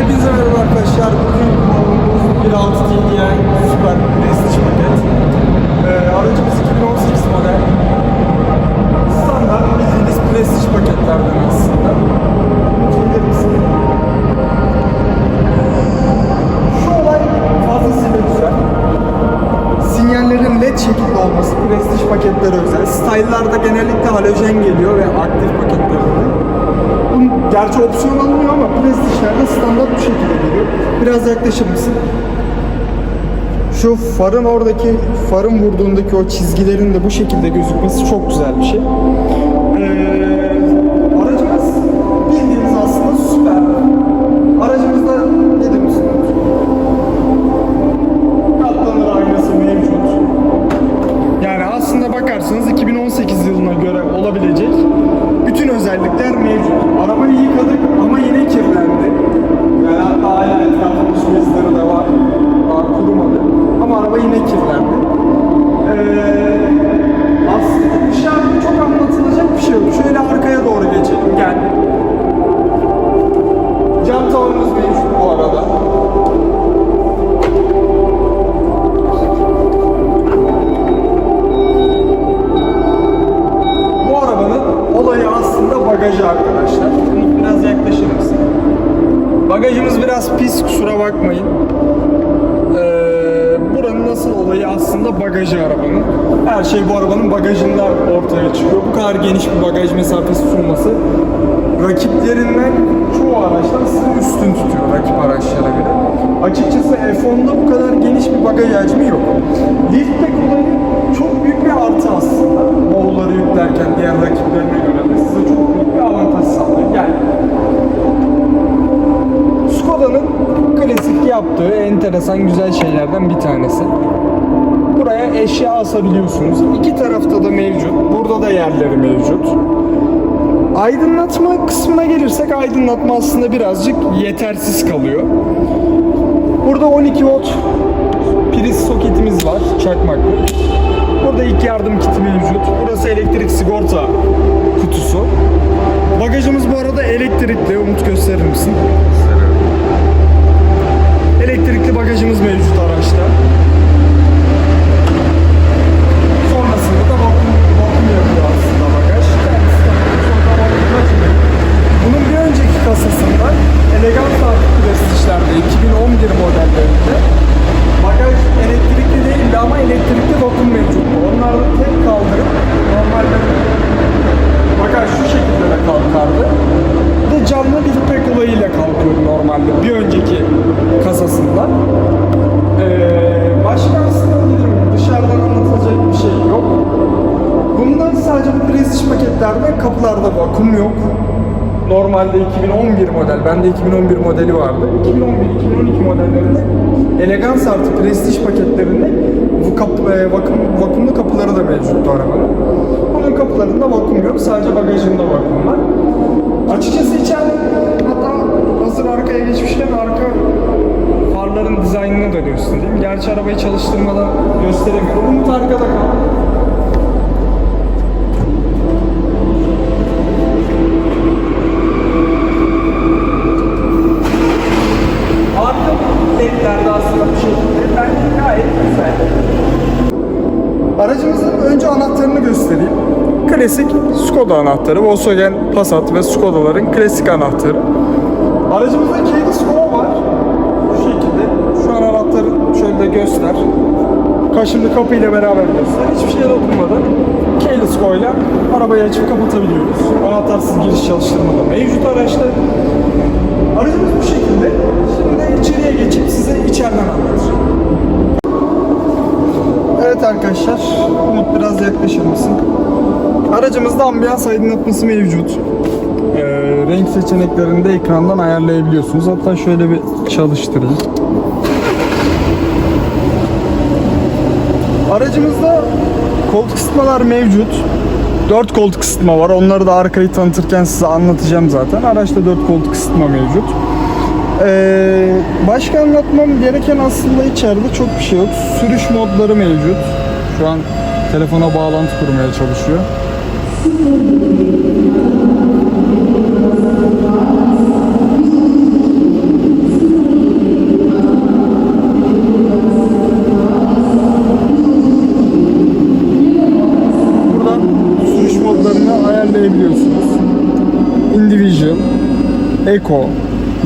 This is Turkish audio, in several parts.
Hepinize merhaba arkadaşlar. Bugün kullandığımız 1.6 TDI Super Prestige paket. Ee, aracımız 2018 model. Standart bildiğiniz Prestige paketlerden aslında. Şu olay fazlasıyla güzel. Sinyallerin led şekilde olması Prestige paketlere özel. Style'larda genellikle halojen geliyor ve aktif paketlerde. Gerçi opsiyon alınıyor ama Prestige'lerde standart bu şekilde geliyor. Biraz yaklaşır mısın? Şu farın oradaki, farın vurduğundaki o çizgilerin de bu şekilde gözükmesi çok güzel bir şey. Kadar geniş bir bagaj mesafesi sunması rakiplerinden çoğu araçtan sınır üstün tutuyor rakip araçlara göre. Açıkçası F10'da bu kadar geniş bir bagaj hacmi yok. Liftback olayı çok büyük bir artı aslında. Bavulları yüklerken diğer rakiplerine göre de size çok büyük bir avantaj sağlıyor. Yani Skoda'nın klasik yaptığı enteresan güzel şeylerden bir tanesi. Buraya eşya asabiliyorsunuz. İki tarafta da mevcut. Burada da yerleri mevcut. Aydınlatma kısmına gelirsek aydınlatma aslında birazcık yetersiz kalıyor. Burada 12 volt priz soketimiz var çakmaklı. Burada ilk yardım kiti mevcut. Burası elektrik sigorta kutusu. Bagajımız bu arada elektrikli. Umut gösterir misin? Elektrikli bagajımız mevcut araçta. Nasılsın? Elegan modeli vardı. 2011-2012 modellerinde Elegance artı Prestige paketlerinde bu kap, e, vakum, vakumlu kapıları da mevcuttu arabanın. Bunun kapılarında vakum yok, sadece bagajında vakum var. Açıkçası içeride hatta hazır arkaya geçmişken arka farların dizaynını da göstereyim. Gerçi arabayı çalıştırmadan gösteremiyorum. Umut arkada kal. Önce anahtarını göstereyim. Klasik Skoda anahtarı, Volkswagen Passat ve Skoda'ların klasik anahtarı. Aracımızda keyless go var. Şu şekilde. Şu an anahtarı şöyle de göster. Kaşımlı kapıyla beraber göster. Hiçbir şeye dokunmadan keyless ile arabayı açıp kapatabiliyoruz. Anahtarsız giriş çalıştırma da mevcut araçta. Aracımız bu şekilde. Şimdi içeriye geçip size içeriden anlatacağım. Evet arkadaşlar, Umut biraz yaklaşır mısın? Aracımızda ambiyans aydınlatması mevcut. Ee, renk seçeneklerini de ekrandan ayarlayabiliyorsunuz. Hatta şöyle bir çalıştırayım. Aracımızda koltuk ısıtmalar mevcut. 4 koltuk ısıtma var. Onları da arkayı tanıtırken size anlatacağım zaten. Araçta 4 koltuk ısıtma mevcut. Ee, başka anlatmam gereken aslında içeride çok bir şey yok. Sürüş modları mevcut. Şu an telefona bağlantı kurmaya çalışıyor. Buradan sürüş modlarını ayarlayabiliyorsunuz. Individual, Eco,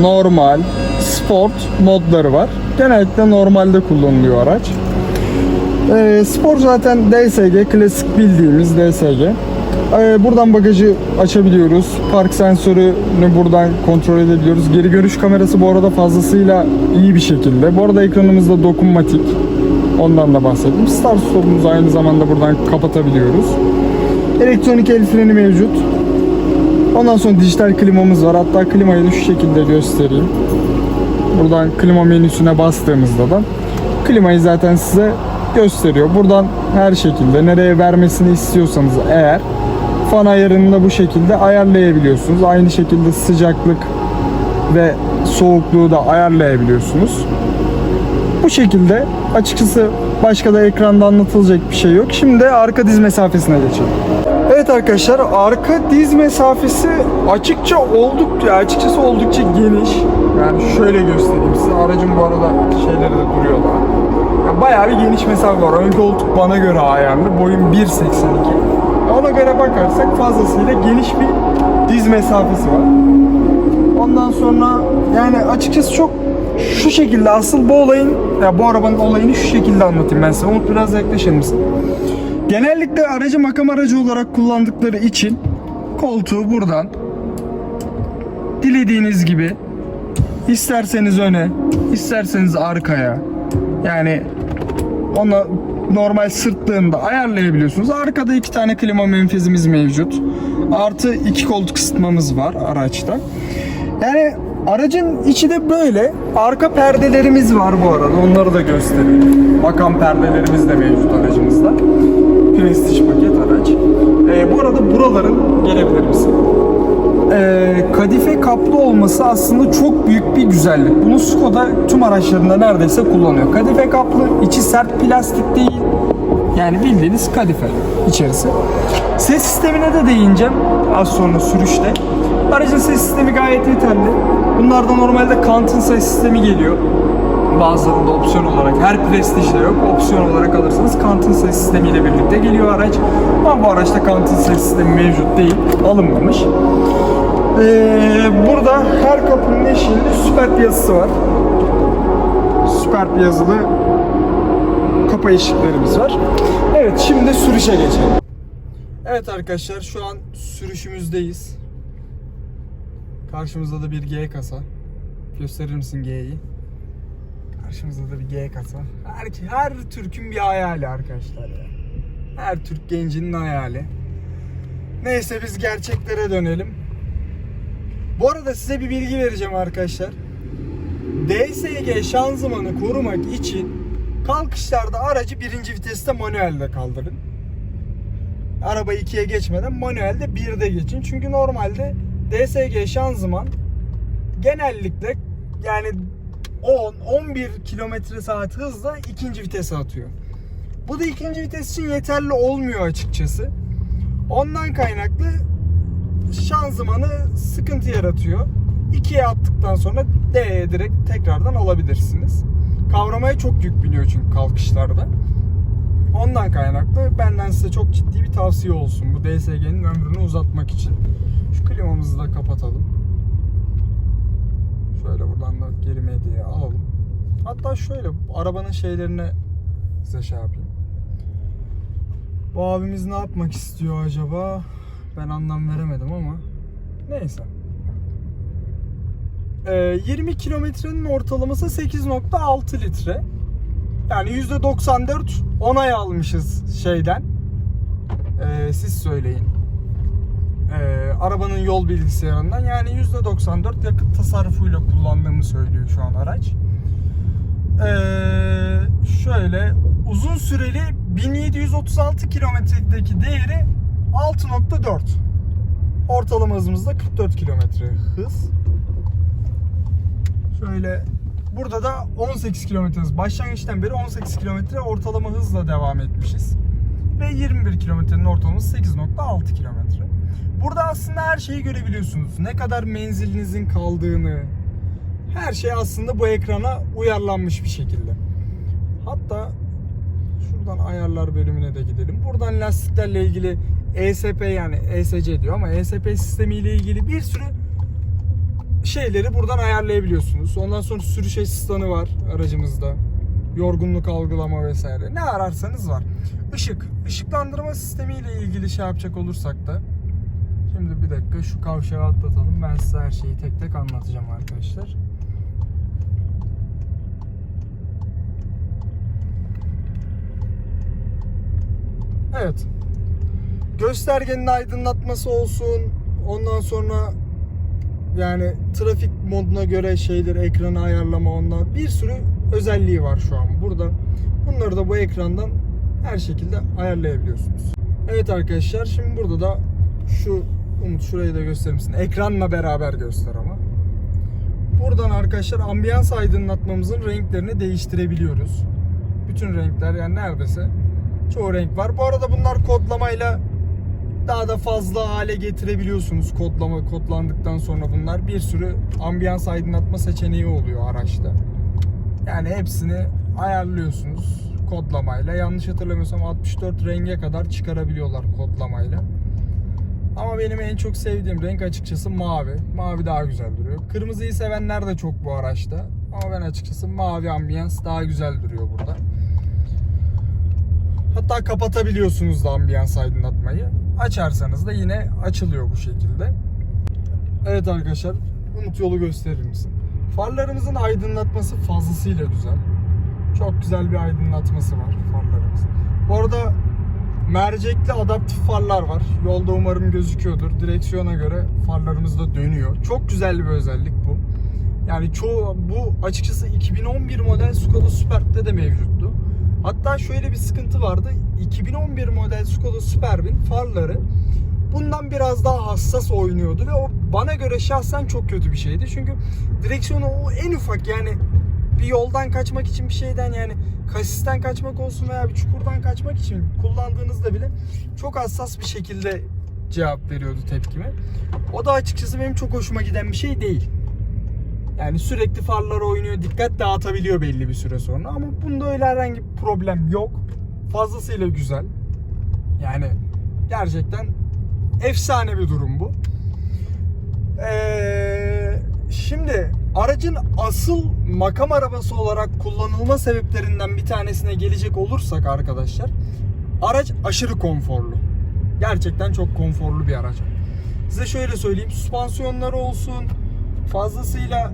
normal, sport modları var. Genellikle normalde kullanılıyor araç. Ee, spor zaten DSG, klasik bildiğimiz DSG. Ee, buradan bagajı açabiliyoruz. Park sensörünü buradan kontrol edebiliyoruz. Geri görüş kamerası bu arada fazlasıyla iyi bir şekilde. Bu arada ekranımızda dokunmatik. Ondan da bahsettim. Start stop'umuzu aynı zamanda buradan kapatabiliyoruz. Elektronik el freni mevcut. Ondan sonra dijital klimamız var. Hatta klimayı da şu şekilde göstereyim. Buradan klima menüsüne bastığımızda da klimayı zaten size gösteriyor. Buradan her şekilde nereye vermesini istiyorsanız eğer fan ayarını da bu şekilde ayarlayabiliyorsunuz. Aynı şekilde sıcaklık ve soğukluğu da ayarlayabiliyorsunuz. Bu şekilde açıkçası başka da ekranda anlatılacak bir şey yok. Şimdi arka diz mesafesine geçelim. Evet arkadaşlar arka diz mesafesi açıkça oldukça açıkçası oldukça geniş. Yani şöyle göstereyim size. Aracın bu arada şeyleri de duruyor da. Yani bayağı bir geniş mesafe var. Ön koltuk bana göre ayarlı. Boyum 1.82. Ona göre bakarsak fazlasıyla geniş bir diz mesafesi var. Ondan sonra yani açıkçası çok şu şekilde asıl bu olayın ya bu arabanın olayını şu şekilde anlatayım ben size. Umut biraz yaklaşır mısın? Genellikle aracı makam aracı olarak kullandıkları için koltuğu buradan dilediğiniz gibi isterseniz öne, isterseniz arkaya yani ona normal sırtlığında ayarlayabiliyorsunuz. Arkada iki tane klima menfezimiz mevcut. Artı iki koltuk ısıtmamız var araçta. Yani aracın içi de böyle. Arka perdelerimiz var bu arada. Onları da göstereyim. Makam perdelerimiz de mevcut aracımızda. Prestige paket araç. Ee, bu arada buraların gelebilir misin? Ee, kadife kaplı olması aslında çok büyük bir güzellik. Bunu Skoda tüm araçlarında neredeyse kullanıyor. Kadife kaplı, içi sert plastik değil. Yani bildiğiniz kadife içerisi. Ses sistemine de değineceğim az sonra sürüşte. Aracın ses sistemi gayet yeterli. Bunlarda normalde Kant'ın ses sistemi geliyor. Bazılarında opsiyon olarak, her Prestige'de yok. Opsiyon olarak alırsanız Kant'ın ses sistemiyle birlikte geliyor araç. Ama bu araçta Kant'ın ses sistemi mevcut değil, alınmamış. Ee, burada her kapının eşiğinde Superb yazısı var. Superb yazılı kapı eşiklerimiz var. Evet şimdi sürüşe geçelim. Evet arkadaşlar şu an sürüşümüzdeyiz. Karşımızda da bir G kasa. Gösterir misin G'yi? Karşımızda da bir G kasa. Her, her Türk'ün bir hayali arkadaşlar ya. Her Türk gencinin hayali. Neyse biz gerçeklere dönelim. Bu arada size bir bilgi vereceğim arkadaşlar. DSG şanzımanı korumak için kalkışlarda aracı birinci viteste manuelde kaldırın. Araba 2'ye geçmeden manuelde 1'de geçin. Çünkü normalde DSG şanzıman genellikle yani 10-11 kilometre saat hızla ikinci vitese atıyor. Bu da ikinci vites için yeterli olmuyor açıkçası. Ondan kaynaklı şanzımanı sıkıntı yaratıyor. 2'ye attıktan sonra D'ye direkt tekrardan alabilirsiniz. Kavramaya çok yük biniyor çünkü kalkışlarda. Ondan kaynaklı benden size çok ciddi bir tavsiye olsun bu DSG'nin ömrünü uzatmak için. Şu klimamızı da kapatalım. Şöyle buradan da geri medyaya alalım. Hatta şöyle arabanın şeylerine size şey yapayım. Bu abimiz ne yapmak istiyor acaba? Ben anlam veremedim ama neyse. Ee, 20 kilometrenin ortalaması 8.6 litre. Yani %94 onay almışız şeyden. Ee, siz söyleyin. Arabanın yol bilgisayarından yani %94 yakıt tasarrufuyla kullandığımı söylüyor şu an araç. Ee, şöyle uzun süreli 1736 kilometredeki değeri 6.4. Ortalama hızımız da 44 kilometre hız. Şöyle burada da 18 kilometre hız. Başlangıçtan beri 18 kilometre ortalama hızla devam etmişiz. Ve 21 kilometrenin ortalaması 8.6 kilometre. Burada aslında her şeyi görebiliyorsunuz. Ne kadar menzilinizin kaldığını, her şey aslında bu ekrana uyarlanmış bir şekilde. Hatta şuradan ayarlar bölümüne de gidelim. Buradan lastiklerle ilgili ESP yani ESC diyor ama ESP sistemi ile ilgili bir sürü şeyleri buradan ayarlayabiliyorsunuz. Ondan sonra sürüş asistanı var aracımızda. Yorgunluk algılama vesaire. Ne ararsanız var. Işık. Işıklandırma sistemiyle ilgili şey yapacak olursak da Şimdi bir dakika şu kavşağı atlatalım. Ben size her şeyi tek tek anlatacağım arkadaşlar. Evet. Göstergenin aydınlatması olsun. Ondan sonra yani trafik moduna göre şeydir ekranı ayarlama ondan bir sürü özelliği var şu an burada. Bunları da bu ekrandan her şekilde ayarlayabiliyorsunuz. Evet arkadaşlar şimdi burada da şu Umut şurayı da gösterir misin? Ekranla beraber göster ama. Buradan arkadaşlar ambiyans aydınlatmamızın renklerini değiştirebiliyoruz. Bütün renkler yani neredeyse çoğu renk var. Bu arada bunlar kodlamayla daha da fazla hale getirebiliyorsunuz. Kodlama kodlandıktan sonra bunlar bir sürü ambiyans aydınlatma seçeneği oluyor araçta. Yani hepsini ayarlıyorsunuz kodlamayla. Yanlış hatırlamıyorsam 64 renge kadar çıkarabiliyorlar kodlamayla. Ama benim en çok sevdiğim renk açıkçası mavi. Mavi daha güzel duruyor. Kırmızıyı sevenler de çok bu araçta. Ama ben açıkçası mavi ambiyans daha güzel duruyor burada. Hatta kapatabiliyorsunuz da ambiyans aydınlatmayı. Açarsanız da yine açılıyor bu şekilde. Evet arkadaşlar, Umut yolu gösterir misin? Farlarımızın aydınlatması fazlasıyla güzel. Çok güzel bir aydınlatması var farlarımızın. Bu arada mercekli adaptif farlar var. Yolda umarım gözüküyordur. Direksiyona göre farlarımız da dönüyor. Çok güzel bir özellik bu. Yani çoğu bu açıkçası 2011 model Skoda Superb'de de mevcuttu. Hatta şöyle bir sıkıntı vardı. 2011 model Skoda Superb'in farları bundan biraz daha hassas oynuyordu ve o bana göre şahsen çok kötü bir şeydi. Çünkü direksiyonu o en ufak yani bir yoldan kaçmak için bir şeyden yani kasisten kaçmak olsun veya bir çukurdan kaçmak için kullandığınızda bile çok hassas bir şekilde cevap veriyordu tepkime. O da açıkçası benim çok hoşuma giden bir şey değil. Yani sürekli farlar oynuyor, dikkat dağıtabiliyor belli bir süre sonra ama bunda öyle herhangi bir problem yok. Fazlasıyla güzel. Yani gerçekten efsane bir durum bu. Ee, şimdi aracın asıl makam arabası olarak kullanılma sebeplerinden bir tanesine gelecek olursak arkadaşlar araç aşırı konforlu. Gerçekten çok konforlu bir araç. Size şöyle söyleyeyim süspansiyonları olsun fazlasıyla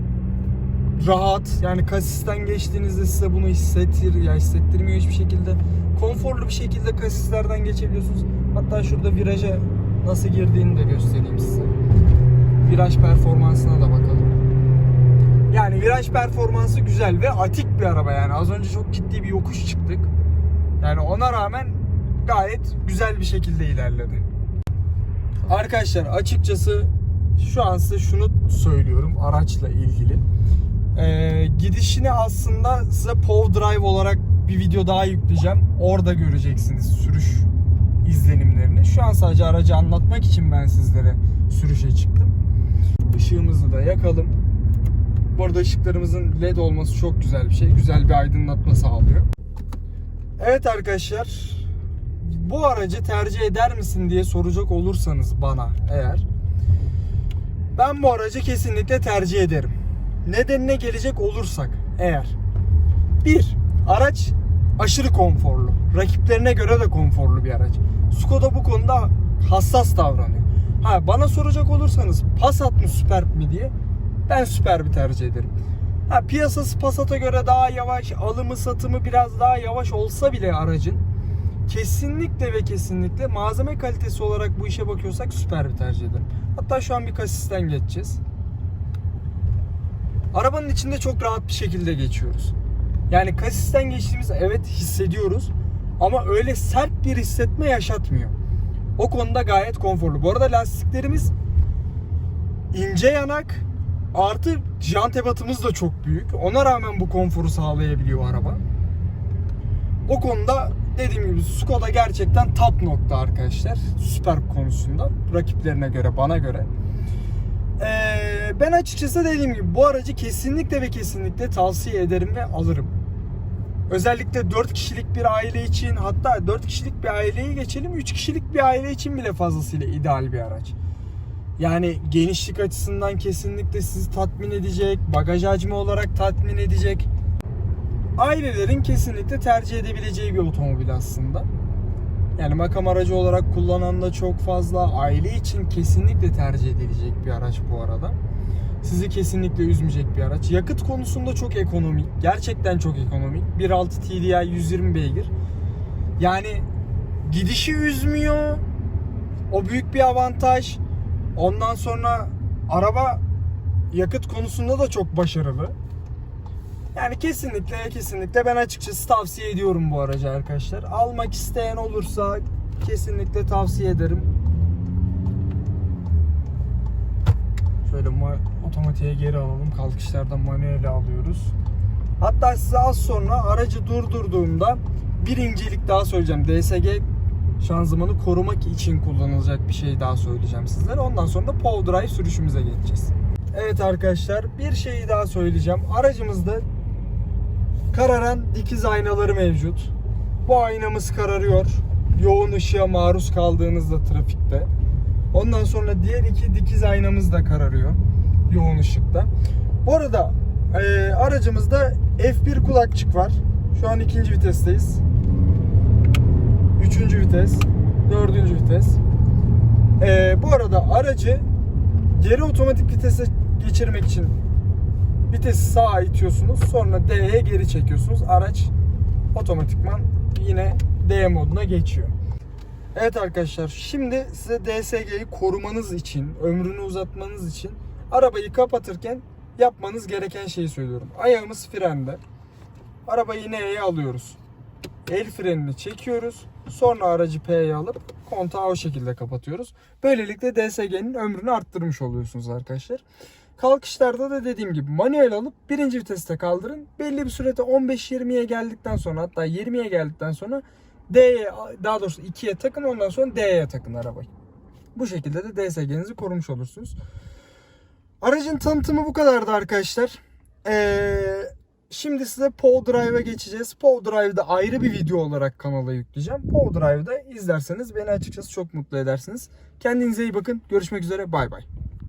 rahat yani kasisten geçtiğinizde size bunu hissettir ya hissettirmiyor hiçbir şekilde konforlu bir şekilde kasislerden geçebiliyorsunuz hatta şurada viraja nasıl girdiğini de göstereyim size viraj performansına da bakalım yani viraj performansı güzel ve atik bir araba yani az önce çok ciddi bir yokuş çıktık yani ona rağmen gayet güzel bir şekilde ilerledi arkadaşlar açıkçası şu an size şunu söylüyorum araçla ilgili ee, gidişini aslında size Pow Drive olarak bir video daha yükleyeceğim. Orada göreceksiniz sürüş izlenimlerini. Şu an sadece aracı anlatmak için ben sizlere sürüşe çıktım. Işığımızı da yakalım. Bu arada ışıklarımızın led olması çok güzel bir şey. Güzel bir aydınlatma sağlıyor. Evet arkadaşlar. Bu aracı tercih eder misin diye soracak olursanız bana eğer. Ben bu aracı kesinlikle tercih ederim nedenine gelecek olursak eğer bir araç aşırı konforlu. Rakiplerine göre de konforlu bir araç. Skoda bu konuda hassas davranıyor. Ha bana soracak olursanız Passat mı Superb mi diye ben Superb'i tercih ederim. Ha piyasası Passat'a göre daha yavaş, alımı satımı biraz daha yavaş olsa bile aracın kesinlikle ve kesinlikle malzeme kalitesi olarak bu işe bakıyorsak Superb'i tercih ederim. Hatta şu an bir kasisten geçeceğiz. Arabanın içinde çok rahat bir şekilde geçiyoruz. Yani kasisten geçtiğimiz evet hissediyoruz ama öyle sert bir hissetme yaşatmıyor. O konuda gayet konforlu. Bu arada lastiklerimiz ince yanak artı jant ebatımız da çok büyük. Ona rağmen bu konforu sağlayabiliyor araba. O konuda dediğim gibi Skoda gerçekten top nokta arkadaşlar. Süper konusunda rakiplerine göre bana göre. Ee, ben açıkçası dediğim gibi bu aracı kesinlikle ve kesinlikle tavsiye ederim ve alırım. Özellikle 4 kişilik bir aile için hatta 4 kişilik bir aileyi geçelim 3 kişilik bir aile için bile fazlasıyla ideal bir araç. Yani genişlik açısından kesinlikle sizi tatmin edecek, bagaj hacmi olarak tatmin edecek. Ailelerin kesinlikle tercih edebileceği bir otomobil aslında. Yani makam aracı olarak kullanan da çok fazla. Aile için kesinlikle tercih edilecek bir araç bu arada. Sizi kesinlikle üzmeyecek bir araç. Yakıt konusunda çok ekonomik. Gerçekten çok ekonomik. 1.6 TDI 120 beygir. Yani gidişi üzmüyor. O büyük bir avantaj. Ondan sonra araba yakıt konusunda da çok başarılı. Yani kesinlikle kesinlikle ben açıkçası tavsiye ediyorum bu aracı arkadaşlar. Almak isteyen olursa kesinlikle tavsiye ederim. Şöyle ma- otomatiğe geri alalım. Kalkışlardan manuele alıyoruz. Hatta size az sonra aracı durdurduğumda bir incelik daha söyleyeceğim. DSG şanzımanı korumak için kullanılacak bir şey daha söyleyeceğim sizlere. Ondan sonra da Power Drive sürüşümüze geçeceğiz. Evet arkadaşlar bir şeyi daha söyleyeceğim. Aracımızda kararan dikiz aynaları mevcut. Bu aynamız kararıyor. Yoğun ışığa maruz kaldığınızda trafikte. Ondan sonra diğer iki dikiz aynamız da kararıyor. Yoğun ışıkta. Bu arada e, aracımızda F1 kulakçık var. Şu an ikinci vitesteyiz. Vites. Dördüncü vites. E, bu arada aracı geri otomatik vitese geçirmek için vitesi sağa itiyorsunuz. Sonra D'ye geri çekiyorsunuz. Araç otomatikman yine D moduna geçiyor. Evet arkadaşlar şimdi size DSG'yi korumanız için, ömrünü uzatmanız için arabayı kapatırken yapmanız gereken şeyi söylüyorum. Ayağımız frende. Arabayı N'ye alıyoruz. El frenini çekiyoruz. Sonra aracı P'ye alıp kontağı o şekilde kapatıyoruz. Böylelikle DSG'nin ömrünü arttırmış oluyorsunuz arkadaşlar. Kalkışlarda da dediğim gibi manuel alıp birinci viteste kaldırın. Belli bir sürede 15-20'ye geldikten sonra hatta 20'ye geldikten sonra D'ye daha doğrusu 2'ye takın ondan sonra D'ye takın arabayı. Bu şekilde de DSG'nizi korumuş olursunuz. Aracın tanıtımı bu kadardı arkadaşlar. Ee, şimdi size Pow Drive'a geçeceğiz. Pow Drive'da ayrı bir video olarak kanala yükleyeceğim. Pow Drive'da izlerseniz beni açıkçası çok mutlu edersiniz. Kendinize iyi bakın. Görüşmek üzere. Bay bay.